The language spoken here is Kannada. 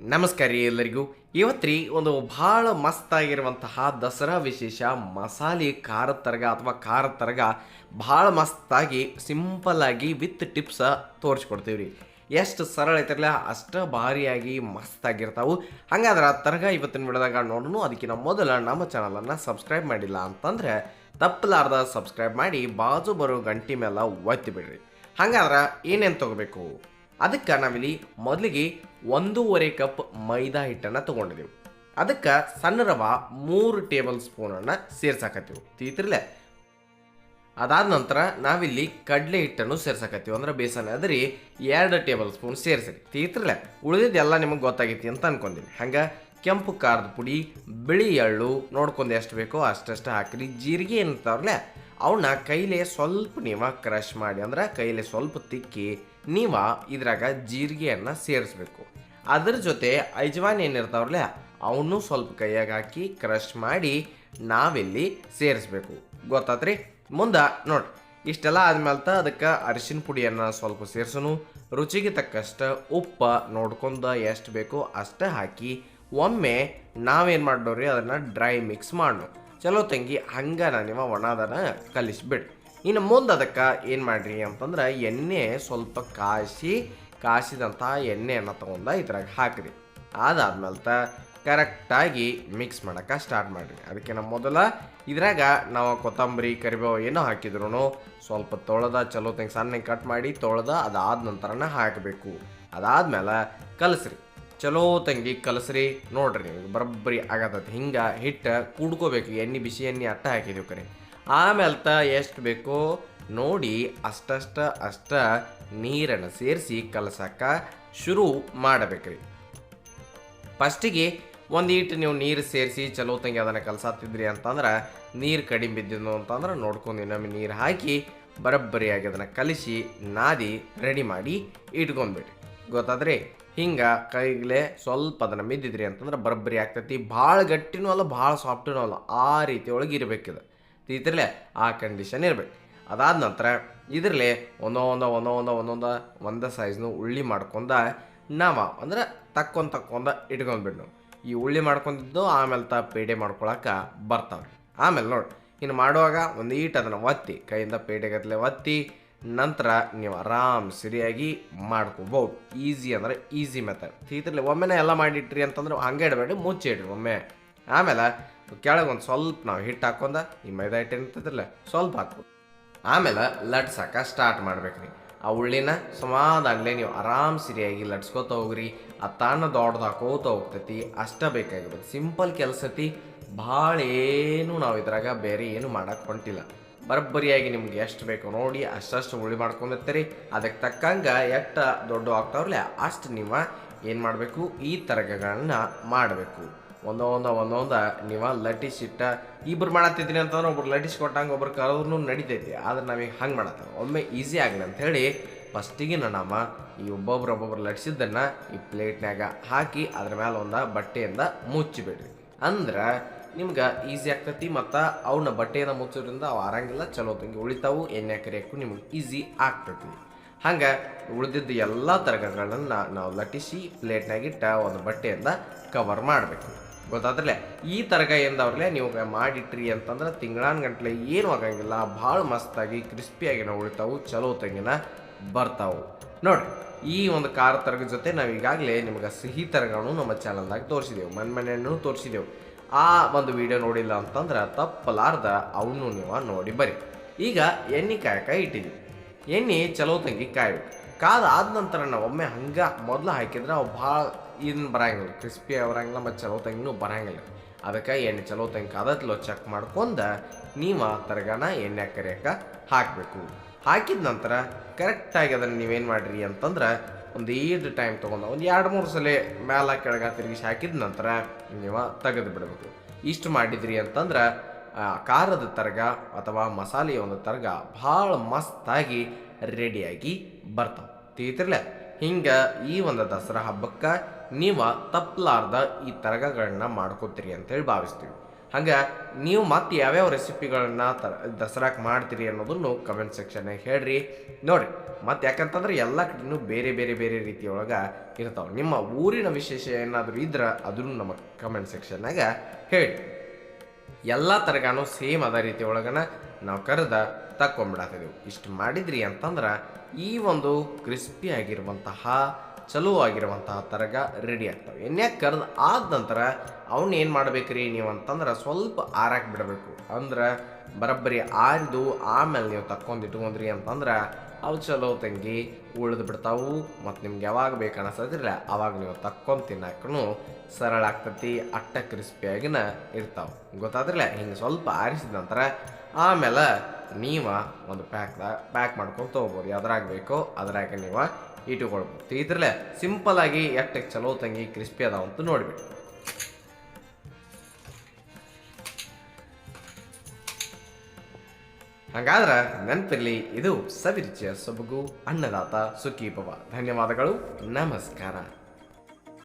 ನಮಸ್ಕಾರ ರೀ ಎಲ್ಲರಿಗೂ. ಇವತ್ತು ಒಂದು ಭಾಳ ಮಸ್ತಾಗಿರುವಂತಹ ದಸರಾ ವಿಶೇಷ ಮಸಾಲೆ ಖಾರದ ತರಗ ಅಥವಾ ಖಾರದ ತರಗ ಭಾಳ ಮಸ್ತಾಗಿ ಸಿಂಪಲ್ ಆಗಿ ವಿತ್ ಟಿಪ್ಸ ತೋರಿಸ್ಕೊಡ್ತೀವಿ ರೀ ಎಷ್ಟು ಸರಳ ಐತಿರಲ್ಲ ಅಷ್ಟು ಭಾರಿಯಾಗಿ ಮಸ್ತಾಗಿರ್ತಾವು ಹಂಗಾದ್ರೆ ಆ ತರಗ ಇವತ್ತಿನ ವಿಡಿಯೋದಾಗ ನೋಡೋಣ ಅದಕ್ಕಿಂತ ಮೊದಲು ನಮ್ಮ ಚಾನಲನ್ನು ಸಬ್ಸ್ಕ್ರೈಬ್ ಮಾಡಿಲ್ಲ ಅಂತಂದ್ರೆ ತಪ್ಪಲಾರ್ದ ಸಬ್ಸ್ಕ್ರೈಬ್ ಮಾಡಿ, ಬಾಜು ಬರೋ ಗಂಟಿ ಮೇಲೆ ಒತ್ತಿ ಬಿಡ್ರಿ. ಹಂಗಾದ್ರೆ ಏನೇನು ತಗೋಬೇಕು? ಅದಕ್ಕೆ ನಾವಿಲ್ಲಿ ಮೊದಲಿಗೆ ಒಂದೂವರೆ ಕಪ್ ಮೈದಾ ಹಿಟ್ಟನ್ನು ತೊಗೊಂಡಿದ್ದೆವು ಅದಕ್ಕೆ ಸಣ್ಣ ರವ ಮೂರು ಟೇಬಲ್ ಸ್ಪೂನನ್ನು ಸೇರ್ಸಾಕತ್ತೀವಿ. ತೀತ್ರಲೆ ಅದಾದ ನಂತರ ನಾವಿಲ್ಲಿ ಕಡಲೆ ಹಿಟ್ಟನ್ನು ಸೇರ್ಸಾಕತ್ತೀವಿ. ಅಂದ್ರೆ ಬೇಸನ್ ಅದ್ರಿ ಎರಡು ಟೇಬಲ್ ಸ್ಪೂನ್ ಸೇರಿಸಿರಿ ತೀತ್ರಲೆ ಉಳಿದಿದ್ದೆಲ್ಲ ನಿಮಗೆ ಗೊತ್ತಾಗೈತಿ ಅಂತ ಅನ್ಕೊಂತೀನಿ ಹಂಗೆ ಕೆಂಪು ಖಾರದ ಪುಡಿ, ಬಿಳಿ ಎಳ್ಳು ನೋಡ್ಕೊಂಡು ಎಷ್ಟು ಬೇಕೋ ಅಷ್ಟಷ್ಟು ಹಾಕಿರಿ. ಜೀರಿಗೆ ಏನಿರ್ತಾವ್ರಲ್ಲ ಅವನ್ನ ಕೈಲೇ ಸ್ವಲ್ಪ ನೀವ ಕ್ರಷ್ ಮಾಡಿ ಅಂದ್ರೆ ಕೈಲೇ ಸ್ವಲ್ಪ ತಿಕ್ಕಿ ನೀವ ಇದ್ರಾಗ ಜೀರಿಗೆಯನ್ನು ಸೇರಿಸ್ಬೇಕು. ಅದ್ರ ಜೊತೆ ಐಜ್ವಾನ್ ಏನಿರ್ತಾವ್ರಲ್ಲ ಅವನು ಸ್ವಲ್ಪ ಕೈಯಾಗ ಹಾಕಿ ಕ್ರಷ್ ಮಾಡಿ ನಾವಿಲ್ಲಿ ಸೇರಿಸ್ಬೇಕು. ಗೊತ್ತಾತ್ರಿ? ಮುಂದೆ ನೋಡ್ರಿ ಇಷ್ಟೆಲ್ಲ ಆದ್ಮೇಲೆ ಅದಕ್ಕೆ ಅರಿಶಿನ ಪುಡಿಯನ್ನು ಸ್ವಲ್ಪ ಸೇರಿಸೋನು. ರುಚಿಗೆ ತಕ್ಕಷ್ಟು ಉಪ್ಪ ನೋಡ್ಕೊಂಡು ಎಷ್ಟು ಬೇಕೋ ಅಷ್ಟೇ ಹಾಕಿ ಒಮ್ಮೆ ನಾವೇನು ಮಾಡೋರಿ ಅದನ್ನು ಡ್ರೈ ಮಿಕ್ಸ್ ಮಾಡೋಣ ಚಲೋ ತಂಗಿ ಹಂಗ ನಾನಿವ ಒಣದನ ಕಲಿಸ್ಬಿಡು. ಇನ್ನು ಮುಂದೆ ಅದಕ್ಕೆ ಏನು ಮಾಡ್ರಿ ಅಂತಂದ್ರೆ ಎಣ್ಣೆ ಸ್ವಲ್ಪ ಕಾಯಿಸಿ ಕಾಯಿಸಿದಂಥ ಎಣ್ಣೆಯನ್ನು ತೊಗೊಂಡ ಇದ್ರಾಗ ಹಾಕ್ರಿ. ಅದಾದ್ಮೇಲೆ ಕರೆಕ್ಟಾಗಿ ಮಿಕ್ಸ್ ಮಾಡೋಕೆ ಸ್ಟಾರ್ಟ್ ಮಾಡಿರಿ. ಅದಕ್ಕೆ ನಮ್ಮ ಮೊದಲ ಇದ್ರಾಗ ನಾವು ಕೊತ್ತಂಬರಿ, ಕರಿಬೇವು ಏನೋ ಹಾಕಿದ್ರು ಸ್ವಲ್ಪ ತೊಳೆದ, ಚಲೋ ತಂಗಿ ಸಣ್ಣ ಕಟ್ ಮಾಡಿ ತೊಳೆದ ಅದಾದ ನಂತರನ ಹಾಕಬೇಕು. ಅದಾದ್ಮೇಲೆ ಕಲಸ್ರಿ. ಚಲೋ ತಂಗಿ ಕಲಸ್ರಿ. ನೋಡ್ರಿ ನಿಮ್ಗೆ ಬರಬ್ಬರಿ ಆಗತೈತಿ. ಹಿಂಗೆ ಹಿಟ್ಟು ಕೂಡ್ಕೋಬೇಕು. ಎಣ್ಣೆ ಬಿಸಿ ಎಣ್ಣೆ ಅಟ್ಟ ಹಾಕಿದೀವಿ ಕರೆ ಆಮೇಲೆ ತ ಎಷ್ಟು ಬೇಕೋ ನೋಡಿ ಅಷ್ಟಷ್ಟ ಅಷ್ಟ ನೀರನ್ನು ಸೇರಿಸಿ ಕಲಸಕ್ಕೆ ಶುರು ಮಾಡಬೇಕ್ರಿ. ಫಸ್ಟಿಗೆ ಒಂದು ಈಟ್ ನೀವು ನೀರು ಸೇರಿಸಿ ಚಲೋ ತಂಗಿ ಅದನ್ನು ಕಲಸಾತಿದ್ರಿ ಅಂತಂದ್ರೆ ನೀರು ಕಡಿಮೆ ಬಿದ್ದಿದ್ದು ಅಂತಂದ್ರೆ ನೋಡ್ಕೊಂಡು ಇನ್ನೊಮ್ಮೆ ನೀರು ಹಾಕಿ ಬರಬ್ಬರಿಯಾಗಿ ಅದನ್ನು ಕಲಿಸಿ ನಾದಿ ರೆಡಿ ಮಾಡಿ ಇಟ್ಕೊಂಡ್ಬಿಡಿ ಗೊತ್ತಾದ್ರಿ? ಹಿಂಗೆ ಕೈಗ್ಲೆ ಸ್ವಲ್ಪ ಅದನ್ನು ಮಿದ್ದಿದ್ರಿ ಅಂತಂದ್ರೆ ಬರಬ್ಬರಿ ಆಗ್ತೈತಿ. ಭಾಳ ಗಟ್ಟಿನೂ ಅಲ್ಲ, ಭಾಳ ಸಾಫ್ಟೂ ಅಲ್ಲ. ಆ ರೀತಿ ಒಳಗೆ ಇರಬೇಕಿದೆ. ಇದ್ರಲ್ಲೇ ಆ ಕಂಡೀಷನ್ ಇರ್ಬೇಕು. ಅದಾದ ನಂತರ ಇದರಲ್ಲೇ ಒಂದೋ ಒಂದೋ ಒಂದೋ ಒಂದೋ ಒಂದೊಂದ ಒಂದ ಸೈಜ್ನು ಉಳ್ಳಿ ಮಾಡ್ಕೊಂಡ ನಾವ ಅಂದ್ರೆ ತಕ್ಕೊಂಡ್ ತಕ್ಕೊಂದ ಇಟ್ಕೊಂಡ್ಬಿಡ್ನು. ಈ ಉಳ್ಳಿ ಮಾಡ್ಕೊಂಡಿದ್ದು ಆಮೇಲೆ ತ ಪೇಡೆ ಮಾಡ್ಕೊಳಕ ಬರ್ತಾವೆ ಆಮೇಲೆ ನೋಡಿ, ಇನ್ನು ಮಾಡುವಾಗ ಒಂದು ಈಟ್ ಅದನ್ನು ಒತ್ತಿ, ಕೈಯಿಂದ ಪೇಡೆಗತ್ತಲೆ ಒತ್ತಿ ನಂತರ ನೀವು ಆರಾಮ್ ಸರಿಯಾಗಿ ಮಾಡ್ಕೋಬೋದು. ಈಸಿ ಅಂದ್ರೆ ಈಸಿ ಮೆಥಡ್ ತೀತಿರ್ಲಿ ಒಮ್ಮೆನೇ ಎಲ್ಲ ಮಾಡಿಟ್ರಿ ಅಂತಂದ್ರೆ ಹಂಗೆ ಇಡಬೇಡಿ, ಮುಚ್ಚಿ ಇಡ್ರಿ ಒಮ್ಮೆ. ಆಮೇಲೆ ಕೆಳಗೆ ಒಂದು ಸ್ವಲ್ಪ ನಾವು ಹಿಟ್ಟು ಹಾಕೊಂಡ, ಈ ಮೈದಾ ಹಿಟ್ಟು ಏನಿರ್ತದಲ್ಲ, ಸ್ವಲ್ಪ ಹಾಕ್ಬೋದು. ಆಮೇಲೆ ಲಟ್ಸಕ್ಕೆ ಸ್ಟಾರ್ಟ್ ಮಾಡ್ಬೇಕ್ರಿ. ಆ ಉಳ್ಳಿನ ಸಮಾಧಾನಲೇ ನೀವು ಆರಾಮ್ ಸರಿಯಾಗಿ ಲಟ್ಸ್ಕೋತ ಹೋಗ್ರಿ. ಆ ತಾಣ ದೊಡ್ಡದು ಹಾಕೋತ ಹೋಗ್ತೈತಿ, ಅಷ್ಟ ಬೇಕಾಗಿರ್ಬೋದು ಸಿಂಪಲ್ ಕೆಲಸತಿ ಭಾಳ ಏನು ನಾವು ಇದ್ರಾಗ ಬೇರೆ ಏನು ಮಾಡಕ್ಕೆ ಹೊಂಟಿಲ್ಲ. ಬರೋಬ್ಬರಿಯಾಗಿ ನಿಮ್ಗೆ ಎಷ್ಟು ಬೇಕು ನೋಡಿ ಅಷ್ಟು ಹುಳಿ ಮಾಡ್ಕೊಂಡಿರ್ತೀರಿ ಅದಕ್ಕೆ ತಕ್ಕಂಗೆ ಎಷ್ಟು ದೊಡ್ಡ ಆಗ್ತಾವ್ರಲ್ಲ, ಅಷ್ಟು ನೀವು ಏನು ಮಾಡಬೇಕು? ಈ ತರಗಗಳನ್ನ ಮಾಡಬೇಕು. ಒಂದೊಂದ ಒಂದೊಂದ ನೀವು ಲಟ್ಟಿಸಿಟ್ಟ, ಇಬ್ರು ಮಾಡತ್ತಿದ್ದೀನಿ ಅಂತಂದ್ರೆ ಒಬ್ರು ಲಟಿಸಿ ಕೊಟ್ಟಂಗೆ ಒಬ್ರು ಕರೆದ್ರೂ ನಡಿತೈತಿ. ಆದ್ರೆ ನಾವೀಗ ಹಂಗೆ ಮಾಡತ್ತ ಒಮ್ಮೆ ಈಸಿ ಆಗಲಿ ಅಂತ ಹೇಳಿ ಫಸ್ಟಿಗೆ ನಮ್ಮ ಈ ಒಬ್ಬೊಬ್ರು ಒಬ್ಬೊಬ್ರು ಲಟ್ಸಿದ್ದನ್ನು ಈ ಪ್ಲೇಟ್ನಾಗ ಹಾಕಿ ಅದ್ರ ಮೇಲೆ ಒಂದು ಬಟ್ಟೆಯಿಂದ ಮುಚ್ಚಿಬಿಡ್ರಿ. ಅಂದ್ರೆ ನಿಮ್ಗೆ ಈಸಿ ಆಗ್ತೈತಿ ಮತ್ತು ಅವನ್ನ ಬಟ್ಟೆಯನ್ನು ಮುಚ್ಚೋದ್ರಿಂದ ಅವು ಆರಂಗಿಲ್ಲ, ಚಲೋ ತಂಗಿ ಉಳಿತಾವು, ಎಣ್ಣೆ ಕರಿಯೋಕ್ಕೂ ನಿಮ್ಗೆ ಈಸಿ ಆಗ್ತೈತಿ. ಹಂಗೆ ಉಳಿದಿದ್ದ ಎಲ್ಲ ತರಕಾರಿಗಳನ್ನು ನಾವು ಲಟ್ಟಿಸಿ ಪ್ಲೇಟ್ನಾಗಿಟ್ಟ ಒಂದು ಬಟ್ಟೆಯಿಂದ ಕವರ್ ಮಾಡಬೇಕು. ಗೊತ್ತಾದ್ರಲ್ಲೇ? ಈ ತರಗ ಎಂದವ್ರಲ್ಲೇ ನೀವು ಮಾಡಿಟ್ರಿ ಅಂತಂದ್ರೆ ತಿಂಗಳಾನ್ ಗಂಟ್ಲೆ ಏನು ಆಗಂಗಿಲ್ಲ, ಭಾಳ ಮಸ್ತಾಗಿ ಕ್ರಿಸ್ಪಿಯಾಗಿ ನಾವು ಉಳಿತಾವು, ಚಲೋ ತಂಗಿನ ಬರ್ತಾವು. ನೋಡ್ರಿ, ಈ ಒಂದು ಖಾರ ತರಗ ಜೊತೆ ನಾವು ಈಗಾಗಲೇ ನಿಮ್ಗೆ ಸಿಹಿ ತರಗಳನ್ನು ನಮ್ಮ ಚಾನಲ್ದಾಗ ತೋರಿಸಿದೆವು ಮನೆ ಮನೆಯನ್ನು ತೋರಿಸಿದೆವು. ಆ ಒಂದು ವಿಡಿಯೋ ನೋಡಿಲ್ಲ ಅಂತಂದ್ರೆ ತಪ್ಪಲಾರ್ದ ಅವನು ನೀವು ನೋಡಿ ಬರಿ. ಈಗ ಎಣ್ಣೆ ಕಾಯಕ ಇಟ್ಟಿದ್ವಿ. ಎಣ್ಣೆ ಚಲೋ ತಂಗಿ ಕಾದ ಆದ ನಂತರ ನಾವು ಒಮ್ಮೆ ಹಂಗೆ ಮೊದಲು ಹಾಕಿದ್ರೆ ಅವು ಭಾಳ ಇದನ್ನು ಬರಂಗಿಲ್ಲ. ಕ್ರಿಸ್ಪಿ ಬರಂಗಿಲ್ಲ ಮತ್ತು ಚಲೋ ತಂಗಿನೂ ಬರಂಗಿಲ್ಲ. ಅದಕ್ಕೆ ಎಣ್ಣೆ ಚಲೋ ತಂಗಿ ಕಾದತ್ಲೋ ಚೆಕ್ ಮಾಡ್ಕೊಂಡ ನೀವು ತರಗನ ಎಣ್ಣೆ ಕರಿಯಕ್ಕೆ ಹಾಕಬೇಕು. ಹಾಕಿದ ನಂತರ ಕರೆಕ್ಟಾಗಿ ಅದನ್ನು ನೀವೇನು ಮಾಡಿರಿ ಅಂತಂದ್ರೆ ಒಂದು ಈಡ್ ಟೈಮ್ ತೊಗೊಂಡು ಒಂದು ಎರಡು ಮೂರು ಸಲ ಮ್ಯಾಲ ಕೆಳಗೆ ತಿರುಗಿಸಿ ಹಾಕಿದ ನಂತರ ನೀವು ತೆಗೆದು ಬಿಡಬೇಕು. ಇಷ್ಟು ಮಾಡಿದ್ರಿ ಅಂತಂದ್ರೆ ಖಾರದ ತರ್ಗ ಅಥವಾ ಮಸಾಲೆಯ ಒಂದು ತರ್ಗ ಭಾಳ ಮಸ್ತಾಗಿ ರೆಡಿಯಾಗಿ ಬರ್ತಾವೆ. ತಿಳಿತಿರ್ಲ? ಹಿಂಗೆ ಈ ಒಂದು ದಸರಾ ಹಬ್ಬಕ್ಕೆ ನೀವು ತಪ್ಪಲಾರ್ದ ಈ ತರಗಗಳನ್ನ ಮಾಡ್ಕೋತೀರಿ ಅಂತೇಳಿ ಭಾವಿಸ್ತೀವಿ. ಹಂಗೆ ನೀವು ಮತ್ತೆ ಯಾವ್ಯಾವ ರೆಸಿಪಿಗಳನ್ನ ತ ದಸರಾಕ್ಕೆ ಮಾಡ್ತೀರಿ ಅನ್ನೋದನ್ನು ಕಮೆಂಟ್ ಸೆಕ್ಷನ್ನಾಗ ಹೇಳ್ರಿ. ನೋಡಿ ಮತ್ತೆ ಯಾಕಂತಂದ್ರೆ ಎಲ್ಲ ಕಡೆನೂ ಬೇರೆ ಬೇರೆ ಬೇರೆ ರೀತಿಯೊಳಗೆ ಇರ್ತಾವೆ. ನಿಮ್ಮ ಊರಿನ ವಿಶೇಷ ಏನಾದರೂ ಇದ್ರೆ ಅದನ್ನು ನಮಗೆ ಕಮೆಂಟ್ ಸೆಕ್ಷನ್ನಾಗ ಹೇಳಿ ಎಲ್ಲ ತರಗಾನು ಸೇಮ್ ಅದ ರೀತಿ ಒಳಗನ ನಾವು ಕರೆದ ತಕ್ಕೊಂಬಿಡತ್ತಿದೆವು ಇಷ್ಟು ಮಾಡಿದ್ರಿ ಅಂತಂದ್ರೆ ಈ ಒಂದು ಕ್ರಿಸ್ಪಿ ಆಗಿರುವಂತಹ, ಚಲೋ ಆಗಿರುವಂತಹ ತರಗ ರೆಡಿ ಆಗ್ತವೆ. ಎಣ್ಣೆ ಕರೆದು ಆದ ನಂತರ ಅವನ್ನ ಏನು ಮಾಡ್ಬೇಕ್ರಿ ನೀವು ಅಂತಂದ್ರೆ ಸ್ವಲ್ಪ ಆರಾಕ್ ಬಿಡಬೇಕು. ಅಂದ್ರೆ ಬರೋಬ್ಬರಿ ಆರಿದು ಆಮೇಲೆ ನೀವು ತಕ್ಕೊಂಡು ಇಟ್ಕೊಂಡ್ರಿ ಅಂತಂದ್ರೆ ಅವು ಚಲೋ ತಂಗಿ, ಉಳಿದು ಬಿಡ್ತಾವು, ಮತ್ತು ನಿಮ್ಗೆ ಯಾವಾಗ ಬೇಕು ಅನಿಸೋದಿಲ್ಲ, ಅವಾಗ ನೀವು ತಕ್ಕೊಂಡು ತಿನ್ನಕ್ಕೂ ಸರಳ ಆಗ್ತತಿ, ಅಟ್ಟ ಕ್ರಿಸ್ಪಿಯಾಗಿನ ಇರ್ತಾವೆ. ಗೊತ್ತಾದ್ರಲ್ಲ, ಹಿಂಗೆ ಸ್ವಲ್ಪ ಆರಿಸಿದ ನಂತರ ಆಮೇಲೆ ನೀವು ಒಂದು ಪ್ಯಾಕ್ದಾಗ ಪ್ಯಾಕ್ ಮಾಡ್ಕೊಂಡು ತೊಗೋಬೋದು. ಯಾವ್ದ್ರಾಗ ಬೇಕೋ ಅದ್ರಾಗ ನೀವು ಇಟ್ಟುಕೊಳ್ಬೋದು ಇದ್ರಲ್ಲೇ ಆಗಿ ಎಟ್ಟಕ್ಕೆ ಚಲೋ ತಂಗಿ, ಕ್ರಿಸ್ಪಿ ಅದಾವ ಅಂತ ನೋಡಿಬಿಟ್ಟು. ಹಾಗಾದ್ರೆ ನೆನಪಿರ್ಲಿ ಇದು ಸವಿರುಚಿಯ ಸೊಬಗು ಅನ್ನದಾತ ಸುಖೀಪವ ಧನ್ಯವಾದಗಳು ನಮಸ್ಕಾರ.